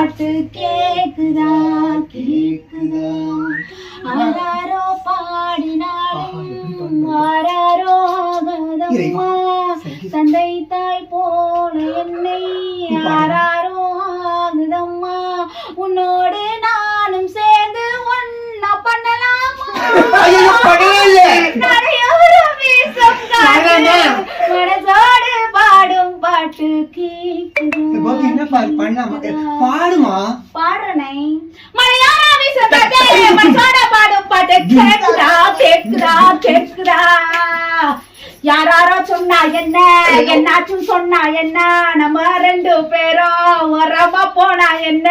பாட்டு கேக்குதா? கேக்குதா? ஆராரோ பாடினாலும் ஆராரோ ஆகாதம்மா. தந்தை தாய் போல என்னை ஆராரோ ஆகுதம்மா. உன்னோடு நானும் சேர்ந்து ஒன்னா பண்ணலாமா? மனசோடு பாடும் பாட்டு கேக்குதா பாபி என்ன பாரு பண்ணாம பாடுமா? பாடுறனே. மலையாள பாடும் பாட்டு கேக்குதா கேக்குதா கேக்குதா? யாராரோ சொன்னா என்ன என்னாச்சும் சொன்னா என்ன? நம்ம ரெண்டு பேரும் வரமா போனா என்ன?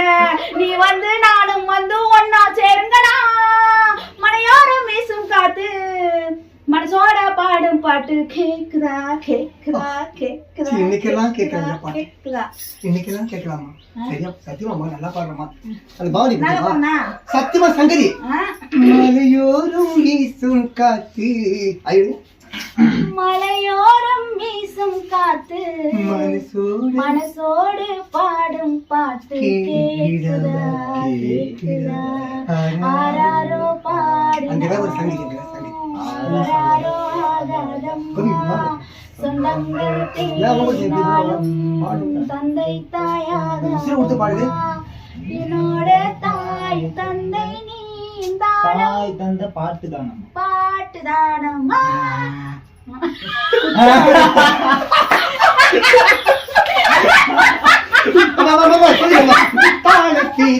நீ வந்து நானும் வந்து ஒன்னா சேருங்கடா. மலையோரம் வீசும் காத்து மனசோட பாடும் பாட்டு கேக்குதா கேக்குதா கேக்குதா? இந்த பாட்டு. கேக்குதா இன்னைக்கெல்லாம் கேட்கலாமா? சரியா? சத்தியமா நல்லா பாடுறமா புரியுதா? பண்ணா சத்தியமா சங்கதி? மலையோரும் வீசும் காத்து. ஐயோ. மலையோரம் வீசும் காத்து. மனசோடு மனசோடு பாடும் பாட்டு ஆராரோ அங்கதான் ஒரு சங்கதி சொந்தங்கள் தேடினாலும் தந்தை தாயாக. என்னோட தாய் தந்தை நீந்தாலும் தாய் தந்த பாட்டு தானம்மா பாட்டு தானம்மா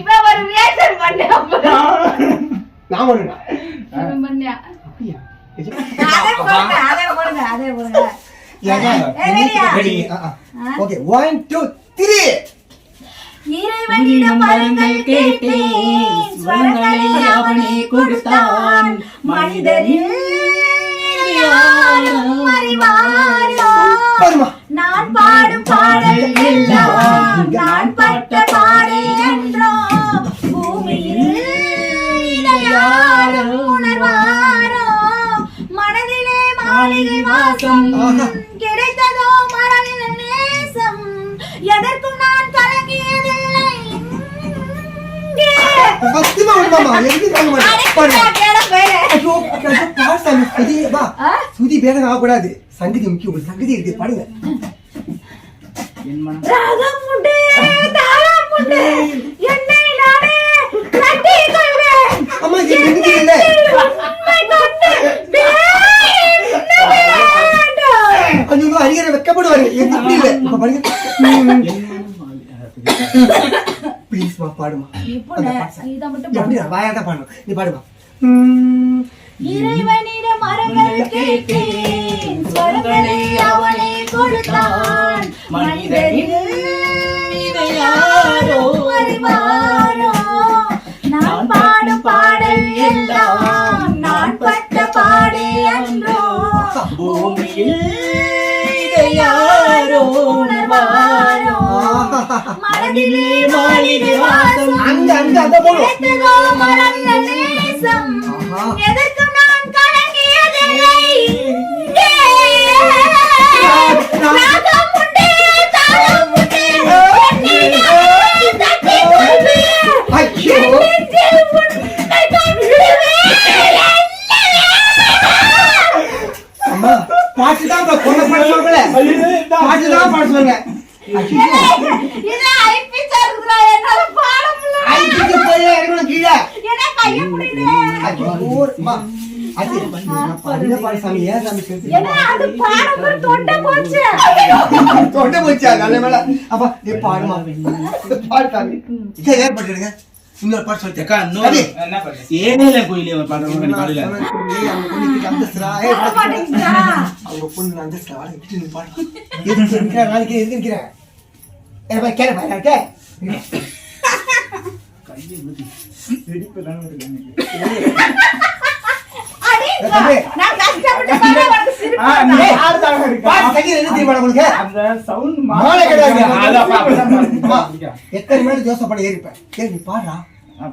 இவன் ஒரு பாரு. நான் ஓடுனா இவன் பண்ணான். அப்படியா? அதை போடுங்க, அதை போடுங்க, அதை போடுங்க. ஓகே ஒன் டூ த்ரீ இறைவனிடம் வரங்கள் கேட்டேன். ஸ்வரங்களை அவனே கொடுத்தான். மனிதனில் யாரும் அறிவாரோ? பாருமா. நான் பாடும் பாடல் எல்லாம் நான் பட்ட மாளிகை வாசம். கிடைத்ததோ மரணின நேசம். எதற்கும் நான் கலங்கியதில்லை. சுதி, பேதம் ஆகக்கூடாது. சங்கதி முக்கியம். ஒரு சங்கதி இருக்கு. பாடுங்க என்னை நானே. அம்மா இது சங்கதி இல்ல. ப்ளீஸ் மா பாடுமா. இதை மட்டும் எப்படி பாடு. வாயா தான் பாடணும் நீ பாடுமா? உம், இறைவனிடம் வரங்கள் கேட்டேன் ஸ்வரங்களை அவனே கொடுத்தான். மனிதனில் இதை யாரோ அறிவாரோ நான் பாடும் பாடல் எல்லாம் நான் பட்ட பாடே அன்றோ. பூமியில் உணர்வாரோ? மனதிலே மாளிகை வாசம் அங்க அங்க அங்க போடும் ஏன்னா அது பாடம் தொண்டை போச்சு? நல்ல மேல அப்பா நீ பாடுமா? பாடு சாமி. இதை ஏற்பட்டுடுங்க இன்னொரு பாட்டு சொல்லிட்டு அக்கா, இன்னொரு- என்ன பண்ணு? ஏனேல கோயிலே ஒரு பாட்டு பாடி பாடல. அவங்க பொண்ணு விட்டு. எதுக்கு நாளைக்கு எதுக்கு கேளு. வெடிப்பு தானே. நான் கஷ்டப்பட்டு எத்தனை மேல ஜோசப் பண்ண ஏறிப்பேன் பாடுறா. ஆ,